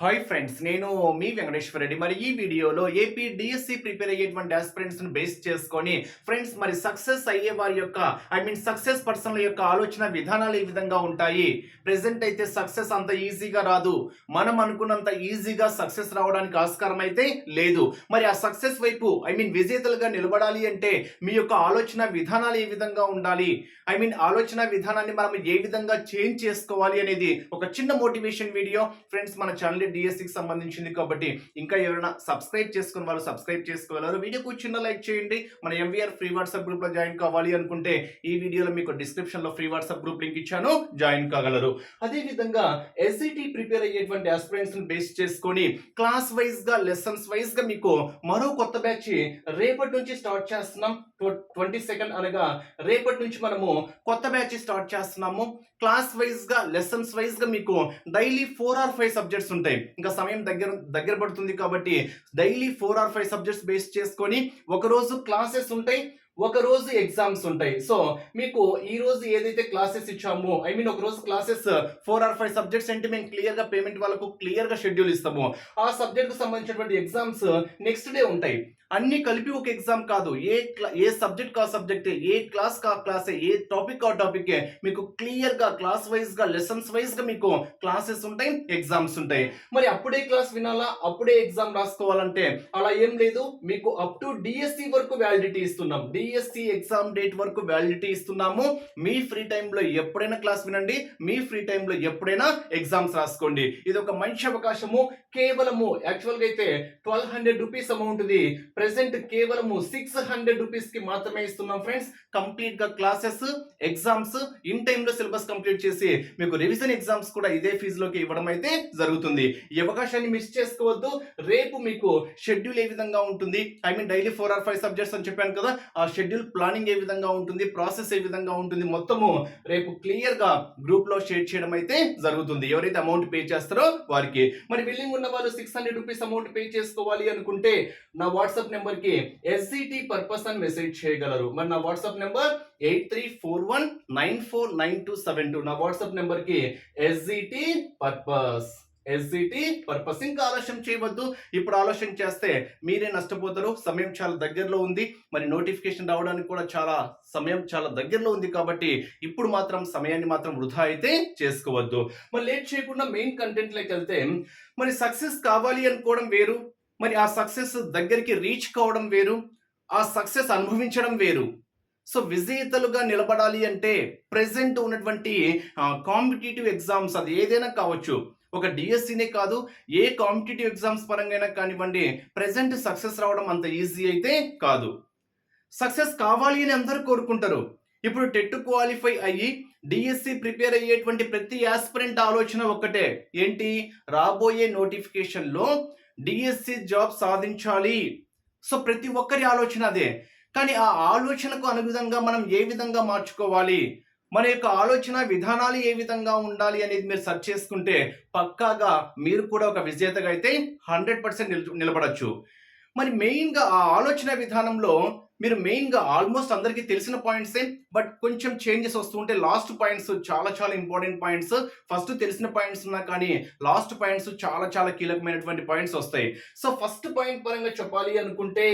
Hi friends నేను మీ వెంకటేశ్వర రెడ్డి. మరి ఈ వీడియోలో ఏపీ డిఎస్సి ప్రిపేర్ అయ్యేటువంటి ఆస్పిరెంట్స్ను బేస్ చేసుకొని ఫ్రెండ్స్ మరి సక్సెస్ అయ్యే వారి యొక్క ఐ మీన్ సక్సెస్ పర్సన్ల యొక్క ఆలోచన విధానాలు ఏ విధంగా ఉంటాయి? ప్రెసెంట్ అయితే సక్సెస్ అంత ఈజీగా రాదు. మనం అనుకున్నంత ఈజీగా సక్సెస్ రావడానికి ఆస్కారం అయితే లేదు. మరి ఆ సక్సెస్ వైపు ఐ మీన్ విజేతలుగా నిలబడాలి అంటే మీ యొక్క ఆలోచన విధానాలు ఏ విధంగా ఉండాలి? ఐ మీన్ ఆలోచన విధానాన్ని మనం ఏ విధంగా చేంజ్ చేసుకోవాలి అనేది ఒక చిన్న మోటివేషన్ వీడియో ఫ్రెండ్స్ మన ఛానల్ డిఎస్సికి సంబంధించింది కాబట్టి ఇంకా ఎవరైనా సబ్స్క్రైబ్ చేసుకుని వాళ్ళు సబ్స్క్రైబ్ చేసుకోగలరు. వీడియోకు చిన్న లైక్ చేయండి. మన ఎంవీఆర్ ఫ్రీ వాట్సాప్ గ్రూప్లో జాయిన్ కావాలి అనుకుంటే ఈ వీడియోలో మీకు డిస్క్రిప్షన్లో ఫ్రీ వాట్సాప్ గ్రూప్ లింక్ ఇచ్చాను. జాయిన్ కాగలరు. అదేవిధంగా విధంగా ప్రిపేర్ అయ్యేటువంటి ఆస్పిరెంట్స్ బేస్ చేసుకొని క్లాస్ వైజ్గా లెసన్స్ వైజ్గా మీకు మరో కొత్త బ్యాచ్ రేపటి నుంచి స్టార్ట్ చేస్తున్నాం. ట్వంటీ సెకండ్ అనగా రేపటి నుంచి మనము కొత్త బ్యాచ్ స్టార్ట్ చేస్తున్నాము. క్లాస్ వైజ్గా లెసన్స్ వైజ్గా మీకు daily four or five subjects ఉంటాయి. ఇంకా సమయం దగ్గర దగ్గర పడుతుంది కాబట్టి daily four or five subjects base చేసుకొని ఒక రోజు క్లాసెస్ ఉంటాయి ఒక రోజు ఎగ్జామ్స్ ఉంటాయి. సో మీకు ఈ రోజు ఏదైతే క్లాసెస్ ఇచ్చామో ఐ మీన్ ఒక రోజు classes four or five subjects అంటే మేము క్లియర్గా పేమెంట్ వాళ్ళకు క్లియర్గా షెడ్యూల్ ఇస్తాము. ఆ సబ్జెక్ట్కు సంబంధించినటువంటి ఎగ్జామ్స్ నెక్స్ట్ డే ఉంటాయి. అన్ని కలిపి ఒక ఎగ్జామ్ కాదు. ఏ క్లా ఏ సబ్జెక్ట్ కా సబ్జెక్ట్ ఏ క్లాస్ కా క్లాస్ ఏ టాపిక్ కా టాపికే మీకు క్లియర్గా క్లాస్ వైజ్గా లెసన్స్ వైజ్గా మీకు క్లాసెస్ ఉంటాయి ఎగ్జామ్స్ ఉంటాయి. మరి అప్పుడే క్లాస్ వినాలా? అప్పుడే ఎగ్జామ్ రాసుకోవాలంటే అలా ఏం లేదు. మీకు అప్ టు డిఎస్సి వరకు వ్యాలిడిటీ ఇస్తున్నాం. డిఎస్సి ఎగ్జామ్ డేట్ వరకు వ్యాలిడిటీ ఇస్తున్నాము. మీ ఫ్రీ టైంలో ఎప్పుడైనా క్లాస్ వినండి. మీ ఫ్రీ టైంలో ఎప్పుడైనా ఎగ్జామ్స్ రాసుకోండి. ఇది ఒక మంచి అవకాశము. కేవలము యాక్చువల్గా అయితే ట్వెల్వ్ హండ్రెడ్ రూపీస్ అమౌంట్ ఇది ప్రెసెంట్ కేవలము సిక్స్ హండ్రెడ్ రూపీస్కి మాత్రమే ఇస్తున్నాం ఫ్రెండ్స్ కంప్లీట్గా క్లాసెస్ ఎగ్జామ్స్ ఇన్ టైంలో సిలబస్ కంప్లీట్ చేసి మీకు రివిజన్ ఎగ్జామ్స్ కూడా ఇదే ఫీజులోకి ఇవ్వడం అయితే జరుగుతుంది. ఈ అవకాశాన్ని మిస్ చేసుకోవద్దు. రేపు మీకు షెడ్యూల్ ఏ విధంగా ఉంటుంది? I mean daily four or five subjects అని చెప్పాను కదా ఆ షెడ్యూల్ ప్లానింగ్ ఏ విధంగా ఉంటుంది? ప్రాసెస్ ఏ విధంగా ఉంటుంది? మొత్తము రేపు క్లియర్గా గ్రూప్లో షేర్ చేయడం అయితే జరుగుతుంది. ఎవరైతే అమౌంట్ పే చేస్తారో వారికి. మరి బిల్లింగ్ ఉన్న వాళ్ళు six hundred rupees amount pay చేసుకోవాలి అనుకుంటే నా వాట్సాప్ నెంబర్కి ఎస్సిటి పర్పస్ అని మెసేజ్ చేయగలరు. మరి నా WhatsApp number eight three four one nine four nine two seven two నా వాట్సాప్ నెంబర్కి ఎస్జిటి పర్పస్ ఎస్జిటి పర్పస్ ఇంకా ఆలస్యం చేయవద్దు. ఇప్పుడు ఆలస్యం చేస్తే మీరే నష్టపోతారు. సమయం చాలా దగ్గరలో ఉంది. మరి నోటిఫికేషన్ రావడానికి కూడా చాలా సమయం చాలా దగ్గరలో ఉంది కాబట్టి ఇప్పుడు మాత్రం సమయాన్ని మాత్రం వృధా అయితే చేసుకోవద్దు. మరి లేట్ చేయకుండా మెయిన్ కంటెంట్లోకి వెళ్తే మరి సక్సెస్ కావాలి అనుకోవడం వేరు. మరి ఆ సక్సెస్ దగ్గరికి రీచ్ కావడం వేరు ఆ సక్సెస్ అనుభవించడం వేరు. సో విజేతలుగా నిలబడాలి అంటే ప్రెసెంట్ ఉన్నటువంటి కాంపిటేటివ్ ఎగ్జామ్స్ అది ఏదైనా కావచ్చు. ఒక డిఎస్సినే కాదు ఏ కాంపిటేటివ్ ఎగ్జామ్స్ పరంగా కానివ్వండి ప్రజెంట్ సక్సెస్ రావడం అంత ఈజీ అయితే కాదు. సక్సెస్ కావాలి అని అందరూ కోరుకుంటారు. ఇప్పుడు టెట్ క్వాలిఫై అయ్యి డిఎస్సి ప్రిపేర్ అయ్యేటువంటి ప్రతి యాస్పిరెంట్ ఆలోచన ఒక్కటే. ఏంటి? రాబోయే నోటిఫికేషన్లో డిఎస్సి జాబ్ సాధించాలి. సో ప్రతి ఒక్కరి ఆలోచన అదే. కానీ ఆ ఆలోచనకు అనుగుణంగా మనం ఏ విధంగా మార్చుకోవాలి? మన యొక్క ఆలోచన విధానాలు ఏ విధంగా ఉండాలి అనేది మీరు సెర్చ్ చేసుకుంటే పక్కాగా మీరు కూడా ఒక విజేతగా అయితే హండ్రెడ్ పర్సెంట్ నిలబడచ్చు. మరి మెయిన్గా ఆ ఆలోచన విధానంలో మీరు మెయిన్గా ఆల్మోస్ట్ అందరికీ తెలిసిన పాయింట్సే బట్ కొంచెం చేంజెస్ వస్తుంటే ఉంటే లాస్ట్ పాయింట్స్ చాలా చాలా ఇంపార్టెంట్ పాయింట్స్. ఫస్ట్ తెలిసిన పాయింట్స్ ఉన్నా కానీ లాస్ట్ పాయింట్స్ చాలా చాలా కీలకమైనటువంటి పాయింట్స్ వస్తాయి. సో ఫస్ట్ పాయింట్ పరంగా చెప్పాలి అనుకుంటే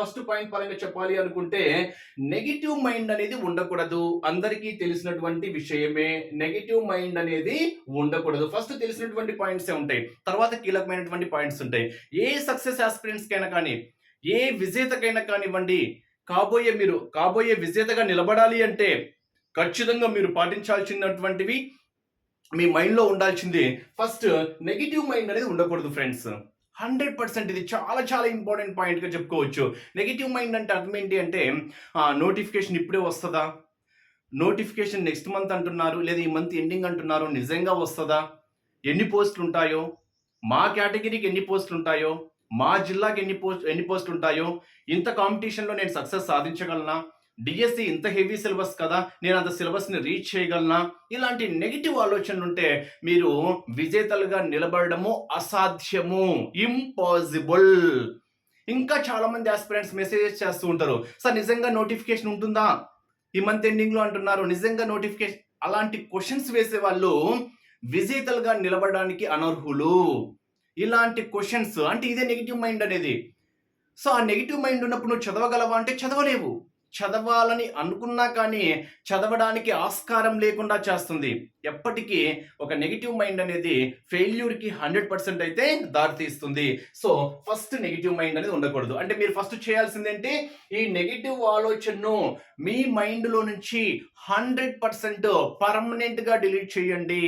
ఫస్ట్ పాయింట్ పరంగా చెప్పాలి అనుకుంటే నెగిటివ్ మైండ్ అనేది ఉండకూడదు. అందరికీ తెలిసినటువంటి విషయమే నెగిటివ్ మైండ్ అనేది ఉండకూడదు. ఫస్ట్ తెలిసినటువంటి పాయింట్సే ఉంటాయి. తర్వాత కీలకమైనటువంటి పాయింట్స్ ఉంటాయి. ఏ సక్సెస్ ఆస్పిరెంట్స్కైనా కానీ ఏ విజేతకైనా కానివ్వండి కాబోయే మీరు కాబోయే విజేతగా నిలబడాలి అంటే ఖచ్చితంగా మీరు పాటించాల్సినటువంటివి మీ మైండ్లో ఉండాల్సింది. ఫస్ట్ నెగిటివ్ మైండ్ అనేది ఉండకూడదు ఫ్రెండ్స్. హండ్రెడ్ పర్సెంట్ ఇది చాలా చాలా ఇంపార్టెంట్ పాయింట్గా చెప్పుకోవచ్చు. నెగిటివ్ మైండ్ అంటే అర్థం ఏంటి అంటే నోటిఫికేషన్ ఇప్పుడే వస్తుందా? నోటిఫికేషన్ నెక్స్ట్ మంత్ అంటున్నారు లేదా ఈ మంత్ ఎండింగ్ అంటున్నారు నిజంగా వస్తుందా? ఎన్ని పోస్టులు ఉంటాయో మా కేటగిరీకి ఎన్ని పోస్టులు ఉంటాయో మా జిల్లాకి ఎన్ని పోస్ట్ ఎన్ని పోస్టులు ఉంటాయో ఇంత కాంపిటీషన్లో నేను సక్సెస్ సాధించగలనా? డిఎస్సి ఇంత హెవీ సిలబస్ కదా నేను అంత సిలబస్ని రీచ్ చేయగలనా? ఇలాంటి నెగిటివ్ ఆలోచనలు ఉంటే మీరు విజేతలుగా నిలబడము అసాధ్యము. ఇంపాసిబుల్. ఇంకా చాలామంది ఆస్పిరెంట్స్ మెసేజెస్ చేస్తూ ఉంటారు. సార్ నిజంగా నోటిఫికేషన్ ఉంటుందా? ఈ మంత్ ఎండింగ్లో అంటున్నారు. నిజంగా నోటిఫికేషన్ అలాంటి క్వశ్చన్స్ వేసే వాళ్ళు విజేతలుగా నిలబడడానికి అనర్హులు. ఇలాంటి క్వశ్చన్స్ అంటే ఇదే నెగిటివ్ మైండ్ అనేది. సో ఆ నెగిటివ్ మైండ్ ఉన్నప్పుడు నువ్వు చదవగలవా అంటే చదవలేవు. చదవాలని అనుకున్నా కానీ చదవడానికి ఆస్కారం లేకుండా చేస్తుంది. ఎప్పటికీ ఒక నెగిటివ్ మైండ్ అనేది ఫెయిల్యూర్కి హండ్రెడ్ పర్సెంట్ అయితే దారితీస్తుంది. సో ఫస్ట్ నెగిటివ్ మైండ్ అనేది ఉండకూడదు. అంటే మీరు ఫస్ట్ చేయాల్సిందేంటి ఈ నెగిటివ్ ఆలోచనను మీ మైండ్లో నుంచి హండ్రెడ్ పర్సెంట్ పర్మనెంట్గా డిలీట్ చేయండి.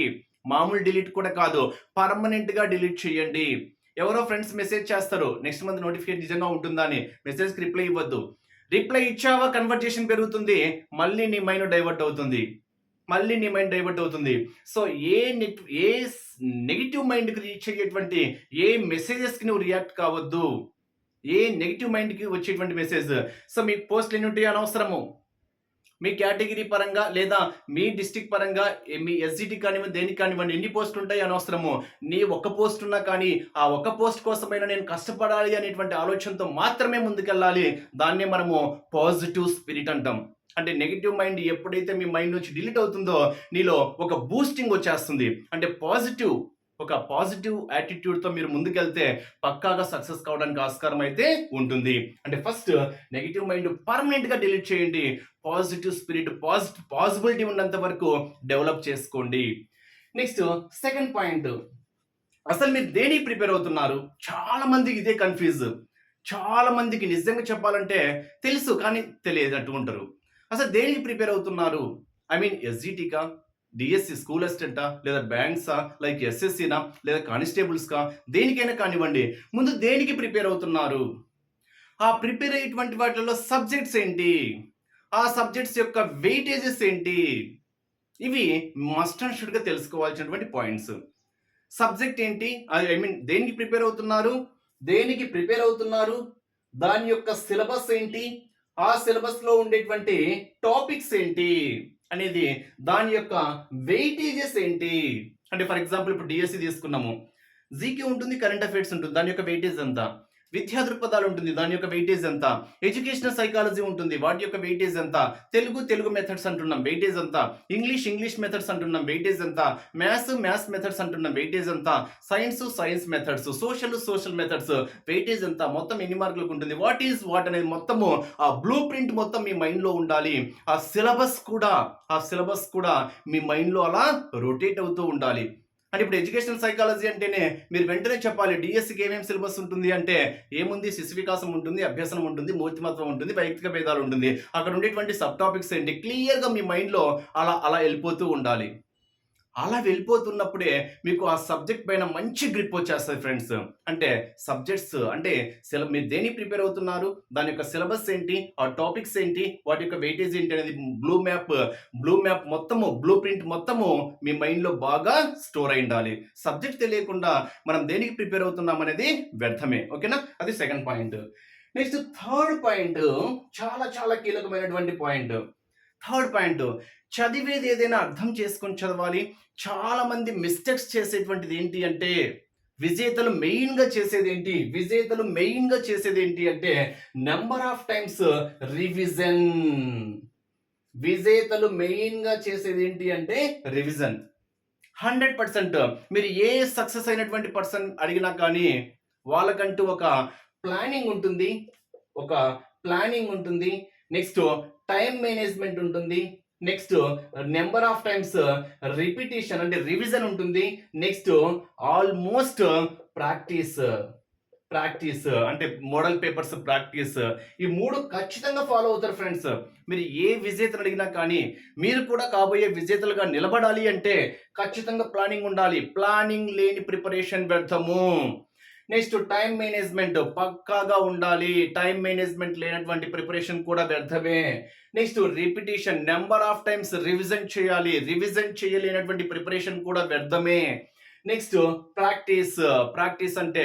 మామూలు డిలీట్ కూడా కాదు. పర్మనెంట్గా డిలీట్ చేయండి. ఎవరో ఫ్రెండ్స్ మెసేజ్ చేస్తారు. నెక్స్ట్ మంత్ నోటిఫికేషన్ నిజంగా ఉంటుందా అని. మెసేజ్కి రిప్లై ఇవ్వద్దు. రిప్లై ఇచ్చావా? కన్వర్జేషన్ పెరుగుతుంది. మళ్ళీ నీ మైండ్ డైవర్ట్ అవుతుంది. మళ్ళీ నీ మైండ్ డైవర్ట్ అవుతుంది. సో ఏ నెట్ ఏ నెగిటివ్ మైండ్కి రీచ్ అయ్యేటువంటి ఏ మెసేజెస్కి నువ్వు రియాక్ట్ కావద్దు. ఏ నెగిటివ్ మైండ్కి వచ్చేటువంటి మెసేజ్. సో మీకు పోస్ట్లు ఎన్ని ఉంటాయో అనవసరము. మీ కేటగిరీ పరంగా లేదా మీ డిస్టిక్ పరంగా మీ ఎస్జిటి కానివ్వండి దేనికి కానివ్వండి ఎన్ని పోస్టులు ఉంటాయి అనవసరము? నీ ఒక్క పోస్ట్ ఉన్నా కానీ ఆ ఒక్క పోస్ట్ కోసమైనా నేను కష్టపడాలి అనేటువంటి ఆలోచనతో మాత్రమే ముందుకెళ్ళాలి. దాన్నే మనము పాజిటివ్ స్పిరిట్ అంటాం. అంటే నెగిటివ్ మైండ్ ఎప్పుడైతే మీ మైండ్ నుంచి డిలీట్ అవుతుందో నీలో ఒక బూస్టింగ్ వచ్చేస్తుంది. అంటే పాజిటివ్ ఒక పాజిటివ్ యాటిట్యూడ్తో మీరు ముందుకెళ్తే పక్కాగా సక్సెస్ కావడానికి ఆస్కారం అయితే ఉంటుంది. అంటే ఫస్ట్ నెగిటివ్ మైండ్ పర్మనెంట్గా డిలీట్ చేయండి. పాజిటివ్ స్పిరిట్ పాజిటివ్ పాసిబిలిటీ ఉన్నంత వరకు డెవలప్ చేసుకోండి. నెక్స్ట్ సెకండ్ పాయింట్ అసలు మీరు దేనికి ప్రిపేర్ అవుతున్నారు? చాలా మందికి ఇదే కన్ఫ్యూజ్ చాలా మందికి నిజంగా చెప్పాలంటే తెలుసు కానీ తెలియదు ఉంటారు. అసలు దేనికి ప్రిపేర్ అవుతున్నారు? ఐ మీన్ ఎస్జిటికా డిఎస్సి స్కూల్ అసిస్టెంటా లేదా బ్యాంక్సా లైక్ ఎస్ఎస్సినా లేదా కానిస్టేబుల్స్కా దేనికైనా కానివ్వండి. ముందు దేనికి ప్రిపేర్ అవుతున్నారు? ఆ ప్రిపేర్ అయ్యేటువంటి వాటిలో సబ్జెక్ట్స్ ఏంటి? ఆ సబ్జెక్ట్స్ యొక్క వెయిటేజెస్ ఏంటి? ఇవి మస్ట్ అండ్ షుడ్గా తెలుసుకోవాల్సినటువంటి పాయింట్స్ సబ్జెక్ట్ ఏంటి? ఐ మీన్ దేనికి ప్రిపేర్ అవుతున్నారు? దేనికి ప్రిపేర్ అవుతున్నారు? దాని యొక్క సిలబస్ ఏంటి? ఆ సిలబస్లో ఉండేటువంటి టాపిక్స్ ఏంటి? అనేది దాని యొక్క వెయిటేజెస్ ఏంటి? అంటే ఫర్ ఎగ్జాంపుల్ ఇప్పుడు డిఎస్సి తీసుకున్నాము. జీకే ఉంటుంది కరెంట్ అఫైర్స్ ఉంటుంది. దాని యొక్క వెయిటేజ్ ఎంత? విద్యా దృక్పథాలు ఉంటుంది. దాని యొక్క వెయిటేజ్ ఎంత? ఎడ్యుకేషనల్ సైకాలజీ ఉంటుంది. వాటి యొక్క వెయిటేజ్ ఎంత? తెలుగు తెలుగు మెథడ్స్ అంటున్నాం. వెయిటేజ్ ఎంత? ఇంగ్లీష్ ఇంగ్లీష్ మెథడ్స్ అంటున్నాం. వెయిటేజ్ ఎంత? మ్యాథ్స్ మ్యాథ్స్ మెథడ్స్ అంటున్నాం. వెయిటేజ్ ఎంత? Science science methods social social methods weightage ఎంత? మొత్తం ఎన్ని మార్కులకు ఉంటుంది? వాట్ ఈజ్ వాట్ అనేది మొత్తము ఆ బ్లూ ప్రింట్ మొత్తం మీ మైండ్లో ఉండాలి. ఆ సిలబస్ కూడా ఆ సిలబస్ కూడా మీ మైండ్లో అలా రొటేట్ అవుతూ ఉండాలి. అంటే ఇప్పుడు ఎడ్యుకేషనల్ సైకాలజీ అంటేనే మీరు వెంటనే చెప్పాలి డిఎస్సికి ఏమేమి సిలబస్ ఉంటుంది అంటే ఏముంది శిశు వికాసం ఉంటుంది అభ్యసనం ఉంటుంది మూర్తిమత్వం ఉంటుంది వైయక్తిక భేదాలు ఉంటుంది. అక్కడ ఉండేటువంటి సబ్ టాపిక్స్ ఏంటి? క్లియర్గా మీ మైండ్లో అలా అలా వెళ్ళిపోతూ ఉండాలి. అలా వెళ్ళిపోతున్నప్పుడే మీకు ఆ సబ్జెక్ట్ పైన మంచి గ్రిప్ వచ్చేస్తుంది ఫ్రెండ్స్. అంటే సబ్జెక్ట్స్ అంటే సిల మీరు దేని ప్రిపేర్ అవుతున్నారు? దాని యొక్క సిలబస్ ఏంటి? ఆ టాపిక్స్ ఏంటి? వాటి యొక్క వెయిటేజ్ ఏంటి అనేది బ్లూ మ్యాప్ బ్లూ మ్యాప్ మొత్తము బ్లూ ప్రింట్ మొత్తము మీ మైండ్లో బాగా స్టోర్ అయి ఉండాలి. సబ్జెక్ట్ తెలియకుండా మనం దేనికి ప్రిపేర్ అవుతున్నాం అనేది వ్యర్థమే. ఓకేనా? అది second point. Next third point చాలా చాలా కీలకమైనటువంటి పాయింట్. Third point. చదివేది ఏదైనా అర్థం చేసుకొని చదవాలి. చాలామంది మిస్టేక్స్ చేసేటువంటిది ఏంటి అంటే విజేతలు మెయిన్గా చేసేది ఏంటి? విజేతలు మెయిన్గా చేసేది ఏంటి అంటే నెంబర్ ఆఫ్ టైమ్స్ రివిజన్. విజేతలు మెయిన్గా చేసేది ఏంటి అంటే రివిజన్. Hundred percent. మీరు ఏ సక్సెస్ అయినటువంటి పర్సన్ అడిగినా కానీ వాళ్ళకంటూ ఒక ప్లానింగ్ ఉంటుంది. ఒక ప్లానింగ్ ఉంటుంది. నెక్స్ట్ టైం మేనేజ్మెంట్ ఉంటుంది. Next number of times repetition అంటే రివిజన్ ఉంటుంది. నెక్స్ట్ ఆల్మోస్ట్ ప్రాక్టీస్ ప్రాక్టీస్ అంటే మోడల్ పేపర్స్ ప్రాక్టీస్. ఈ మూడు ఖచ్చితంగా ఫాలో అవుతారు ఫ్రెండ్స్. మీరు ఏ విజేతలు అడిగినా కానీ మీరు కూడా కాబోయే విజేతలుగా నిలబడాలి అంటే ఖచ్చితంగా ప్లానింగ్ ఉండాలి. ప్లానింగ్ లేని ప్రిపరేషన్ వ్యర్థము. నెక్స్ట్ టైం మేనేజ్మెంట్ పక్కాగా ఉండాలి. టైం మేనేజ్మెంట్ లేనటువంటి ప్రిపరేషన్ కూడా వ్యర్థమే. Next repetition number of times revision చేయాలి. రివిజన్ చేయలేనటువంటి ప్రిపరేషన్ కూడా వ్యర్థమే. నెక్స్ట్ ప్రాక్టీస్ ప్రాక్టీస్ అంటే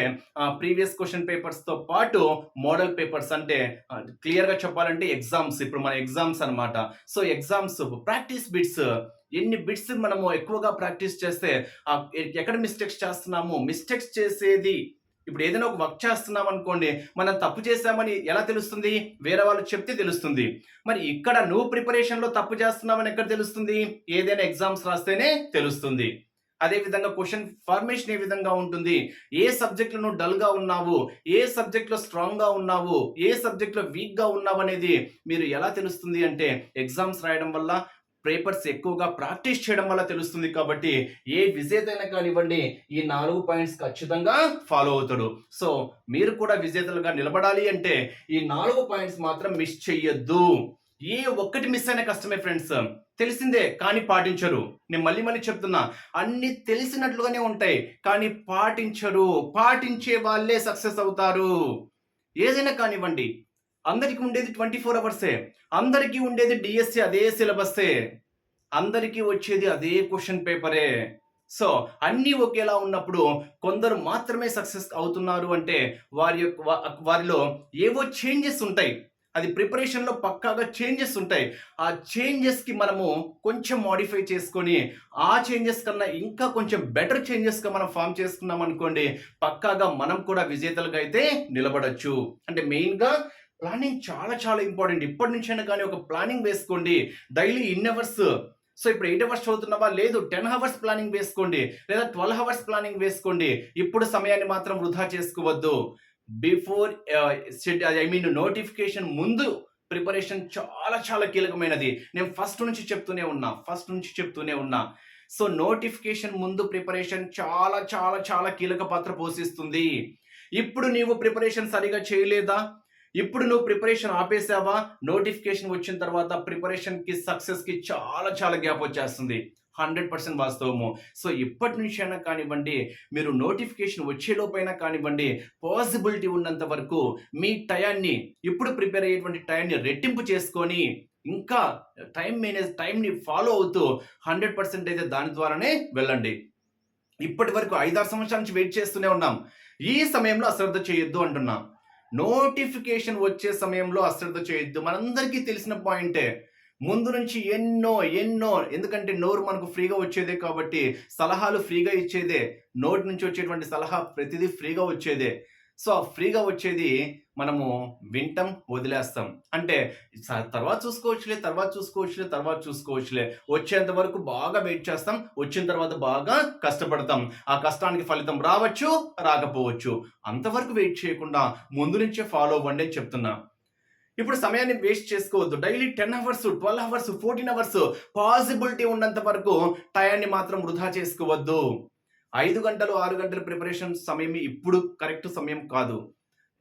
ప్రీవియస్ క్వశ్చన్ పేపర్స్తో పాటు మోడల్ పేపర్స్ అంటే క్లియర్గా చెప్పాలంటే ఎగ్జామ్స్. ఇప్పుడు మన ఎగ్జామ్స్ అన్నమాట. So exams practice bits. ఎన్ని బిట్స్ మనము ఎక్కువగా ప్రాక్టీస్ చేస్తే ఎక్కడ మిస్టేక్స్ చేస్తున్నాము మిస్టేక్స్ చేసేది ఇప్పుడు ఏదైనా ఒక వర్క్ చేస్తున్నాం అనుకోండి మనం తప్పు చేశామని ఎలా తెలుస్తుంది? వేరే వాళ్ళు చెప్తే తెలుస్తుంది. మరి ఇక్కడ నువ్వు ప్రిపరేషన్లో తప్పు చేస్తున్నామని ఎక్కడ తెలుస్తుంది? ఏదైనా ఎగ్జామ్స్ రాస్తేనే తెలుస్తుంది. అదే విధంగా క్వశ్చన్ ఫార్మేషన్ ఏ విధంగా ఉంటుంది? ఏ సబ్జెక్టులో నువ్వు డల్గా ఉన్నావు? ఏ సబ్జెక్టులో స్ట్రాంగ్గా ఉన్నావు? ఏ సబ్జెక్టులో వీక్గా ఉన్నావు అనేది మీరు ఎలా తెలుస్తుంది అంటే ఎగ్జామ్స్ రాయడం వల్ల పేపర్స్ ఎక్కువగా ప్రాక్టీస్ చేయడం వల్ల తెలుస్తుంది కాబట్టి ఏ విజేత అయినా కానివ్వండి ఈ నాలుగు పాయింట్స్ ఖచ్చితంగా ఫాలో అవుతాడు. సో మీరు కూడా విజేతలుగా నిలబడాలి అంటే ఈ నాలుగు పాయింట్స్ మాత్రం మిస్ చెయ్యొద్దు. ఏ ఒక్కటి మిస్ అయిన కష్టమే ఫ్రెండ్స్. తెలిసిందే కానీ పాటించరు. నేను మళ్ళీ మళ్ళీ చెప్తున్నా అన్ని తెలిసినట్లుగానే ఉంటాయి కానీ పాటించరు. పాటించే వాళ్ళే సక్సెస్ అవుతారు. ఏదైనా కానివ్వండి అందరికీ ఉండేది ట్వంటీ ఫోర్ అవర్సే అందరికీ ఉండేది డిఎస్సి అదే సిలబస్సే అందరికీ వచ్చేది అదే క్వశ్చన్ పేపరే సో అన్నీ ఒకేలా ఉన్నప్పుడు కొందరు మాత్రమే సక్సెస్ అవుతున్నారు అంటే వారి యొక్క వారిలో ఏవో చేంజెస్ ఉంటాయి. అది ప్రిపరేషన్లో పక్కాగా చేంజెస్ ఉంటాయి. ఆ చేంజెస్కి మనము కొంచెం మాడిఫై చేసుకొని ఆ చేంజెస్ కన్నా ఇంకా కొంచెం బెటర్ చేంజెస్గా మనం ఫామ్ చేసుకున్నాం అనుకోండి పక్కాగా మనం కూడా విజేతలుగా అయితే నిలబడచ్చు. అంటే మెయిన్గా ప్లానింగ్ చాలా చాలా ఇంపార్టెంట్ ఇప్పటి నుంచైనా కానీ ఒక ప్లానింగ్ వేసుకోండి. డైలీ ఇన్ అవర్స్ సో ఇప్పుడు ఎయిట్ అవర్స్ చదువుతున్నావా? లేదు. టెన్ అవర్స్ ప్లానింగ్ వేసుకోండి. లేదా ట్వెల్వ్ అవర్స్ ప్లానింగ్ వేసుకోండి. ఇప్పుడు సమయాన్ని మాత్రం వృధా చేసుకోవద్దు. బిఫోర్ ఐ మీన్ నోటిఫికేషన్ ముందు ప్రిపరేషన్ చాలా చాలా కీలకమైనది. నేను ఫస్ట్ నుంచి చెప్తూనే ఉన్నా. ఫస్ట్ నుంచి చెప్తూనే ఉన్నా. సో నోటిఫికేషన్ ముందు ప్రిపరేషన్ చాలా చాలా చాలా కీలక పాత్ర పోషిస్తుంది. ఇప్పుడు నీవు ప్రిపరేషన్ సరిగా చేయలేదా? ఇప్పుడు నువ్వు ప్రిపరేషన్ ఆపేసావా? నోటిఫికేషన్ వచ్చిన తర్వాత ప్రిపరేషన్కి సక్సెస్కి చాలా చాలా గ్యాప్ వచ్చేస్తుంది. హండ్రెడ్ పర్సెంట్ వాస్తవము. సో ఇప్పటి నుంచి అయినా కానివ్వండి మీరు నోటిఫికేషన్ వచ్చేలోపైనా కానివ్వండి పాసిబిలిటీ ఉన్నంత వరకు మీ టయాన్ని ఇప్పుడు ప్రిపేర్ అయ్యేటువంటి టయాన్ని రెట్టింపు చేసుకొని ఇంకా టైం మేనేజ్ టైంని ఫాలో అవుతూ హండ్రెడ్ పర్సెంట్ అయితే దాని ద్వారానే వెళ్ళండి. ఇప్పటి వరకు ఐదారు సంవత్సరాల నుంచి వెయిట్ చేస్తూనే ఉన్నాం. ఈ సమయంలో అశ్రద్ధ చేయొద్దు అంటున్నాం. నోటిఫికేషన్ వచ్చే సమయంలో అశ్రద్ధ చేయొద్దు. మనందరికీ తెలిసిన పాయింటే ముందు నుంచి ఎన్నో ఎన్నో ఎందుకంటే నోరు మనకు ఫ్రీగా వచ్చేదే కాబట్టి సలహాలు ఫ్రీగా ఇచ్చేదే. నోటి నుంచి వచ్చేటువంటి సలహా ప్రతిదీ ఫ్రీగా వచ్చేదే. సో ఆ ఫ్రీగా వచ్చేది మనము వింటాం వదిలేస్తాం. అంటే తర్వాత చూసుకోవచ్చులే తర్వాత చూసుకోవచ్చులే తర్వాత చూసుకోవచ్చులే. వచ్చేంత వరకు బాగా వెయిట్ చేస్తాం. వచ్చిన తర్వాత బాగా కష్టపడతాం. ఆ కష్టానికి ఫలితం రావచ్చు రాకపోవచ్చు. అంతవరకు వెయిట్ చేయకుండా ముందు నుంచే ఫాలో అవ్వండి అని చెప్తున్నా. ఇప్పుడు సమయాన్ని వేస్ట్ చేసుకోవద్దు. Daily ten hours twelve hours fourteen hours possibility ఉన్నంత వరకు టయాన్ని మాత్రం వృధా చేసుకోవద్దు. ఐదు గంటలు ఆరు గంటల ప్రిపరేషన్ సమయం ఇప్పుడు కరెక్ట్ సమయం కాదు.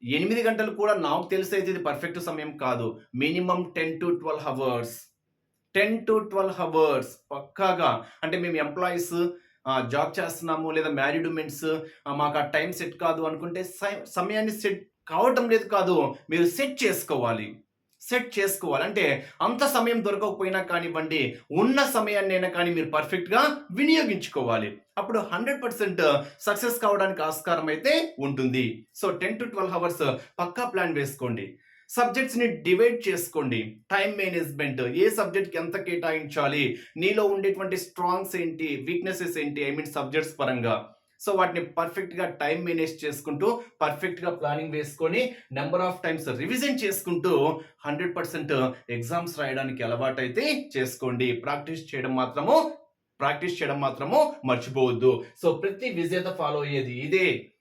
ఎనిమిది గంటలు కూడా నాకు తెలిసి అయితే ఇది పర్ఫెక్ట్ సమయం కాదు. Minimum ten to twelve hours ten to twelve hours పక్కాగా. అంటే మేము ఎంప్లాయీస్ జాబ్ చేస్తున్నాము లేదా మ్యారీడ్ ఉమెన్స్ మాకు ఆ టైం సెట్ కాదు అనుకుంటే సై- సమయాన్ని సెట్ కావటం లేదు కాదు. మీరు సెట్ చేసుకోవాలి. సెట్ చేసుకోవాలంటే అంత సమయం దొరకకపోయినా కానివ్వండి ఉన్న సమయాన్నైనా కానీ మీరు పర్ఫెక్ట్గా వినియోగించుకోవాలి. అప్పుడు హండ్రెడ్ పర్సెంట్ సక్సెస్ కావడానికి ఆస్కారం అయితే ఉంటుంది. So ten to twelve hours Pakka plan వేసుకోండి. సబ్జెక్ట్స్ని డివైడ్ చేసుకోండి. టైం మేనేజ్మెంట్ ఏ సబ్జెక్ట్కి ఎంత కేటాయించాలి నీలో ఉండేటువంటి స్ట్రాంగ్స్ ఏంటి వీక్నెసెస్ ఏంటి ఐ మీన్ సబ్జెక్ట్స్ పరంగా. సో వాటిని పర్ఫెక్ట్గా టైం మేనేజ్ చేసుకుంటూ పర్ఫెక్ట్గా ప్లానింగ్ వేసుకొని నెంబర్ ఆఫ్ టైమ్స్ రివిజన్ చేసుకుంటూ హండ్రెడ్ పర్సెంట్ ఎగ్జామ్స్ రాయడానికి అలవాటైతే చేసుకోండి. ప్రాక్టీస్ చేయడం మాత్రము ప్రాక్టీస్ చేయడం మాత్రము మర్చిపోవద్దు. సో ప్రతి విజేత ఫాలో అయ్యేది ఇదే.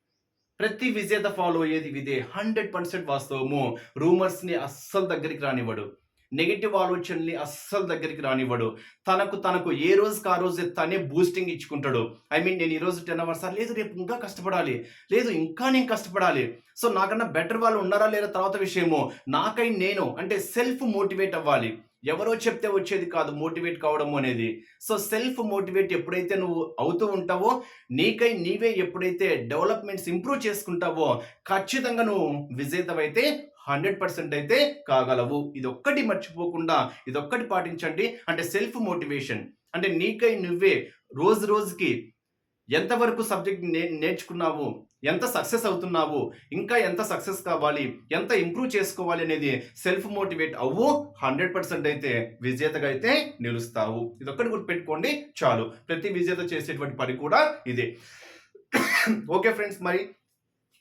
ప్రతి విజేత ఫాలో అయ్యేది ఇదే. హండ్రెడ్ పర్సెంట్ వాస్తవము. రూమర్స్ని అస్సలు దగ్గరికి రానివ్వడు. నెగిటివ్ ఆలోచనల్ని అస్సలు దగ్గరికి రానివ్వడు. తనకు తనకు ఏ రోజుకి ఆ రోజు తనే బూస్టింగ్ ఇచ్చుకుంటాడు. ఐ మీన్ నేను ఈరోజు టెన్ అవర్స్ లేదు రేపు ఇంకా కష్టపడాలి. లేదు ఇంకా నేను కష్టపడాలి. సో నాకన్నా బెటర్ వాళ్ళు ఉన్నారా లేదా తర్వాత విషయము. నాకై నేను అంటే సెల్ఫ్ మోటివేట్ అవ్వాలి. ఎవరో చెప్తే వచ్చేది కాదు మోటివేట్ కావడం అనేది. సో సెల్ఫ్ మోటివేట్ ఎప్పుడైతే నువ్వు అవుతూ ఉంటావో నీకై నీవే ఎప్పుడైతే డెవలప్మెంట్స్ ఇంప్రూవ్ చేసుకుంటావో ఖచ్చితంగా నువ్వు విజేతవైతే హండ్రెడ్ పర్సెంట్ అయితే కాగలవు. ఇదొక్కటి మర్చిపోకుండా ఇదొక్కటి పాటించండి. అంటే సెల్ఫ్ మోటివేషన్. అంటే నీకై నువ్వే రోజు రోజుకి ఎంతవరకు సబ్జెక్ట్ నే నేర్చుకున్నావు ఎంత సక్సెస్ అవుతున్నావు ఇంకా ఎంత సక్సెస్ కావాలి ఎంత ఇంప్రూవ్ చేసుకోవాలి అనేది సెల్ఫ్ మోటివేట్ అవ్వు హండ్రెడ్ పర్సెంట్ అయితే విజేతగా అయితే నిలుస్తావు. ఇది ఒక్కటి గుర్తుపెట్టుకోండి చాలు. ప్రతి విజేత చేసేటువంటి పని కూడా ఇదే. ఓకే ఫ్రెండ్స్ మరి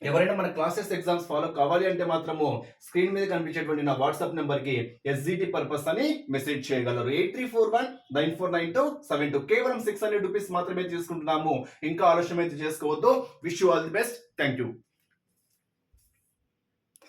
ఎవరైనా మన క్లాసెస్ ఎగ్జామ్స్ ఫాలో కావాలి అంటే మాత్రము స్క్రీన్ మీద కనిపించేటువంటి నా వాట్సాప్ నెంబర్కి ఎస్జిటి పర్పస్ అని మెసేజ్ చేయగలరు. Eight three four one nine four nine two seven two కేవలం సిక్స్ హండ్రెడ్ రూపీస్ మాత్రమే తీసుకుంటున్నాము. ఇంకా ఆలోచన అయితే చేసుకోవద్దు. Wish you all the best. Thank you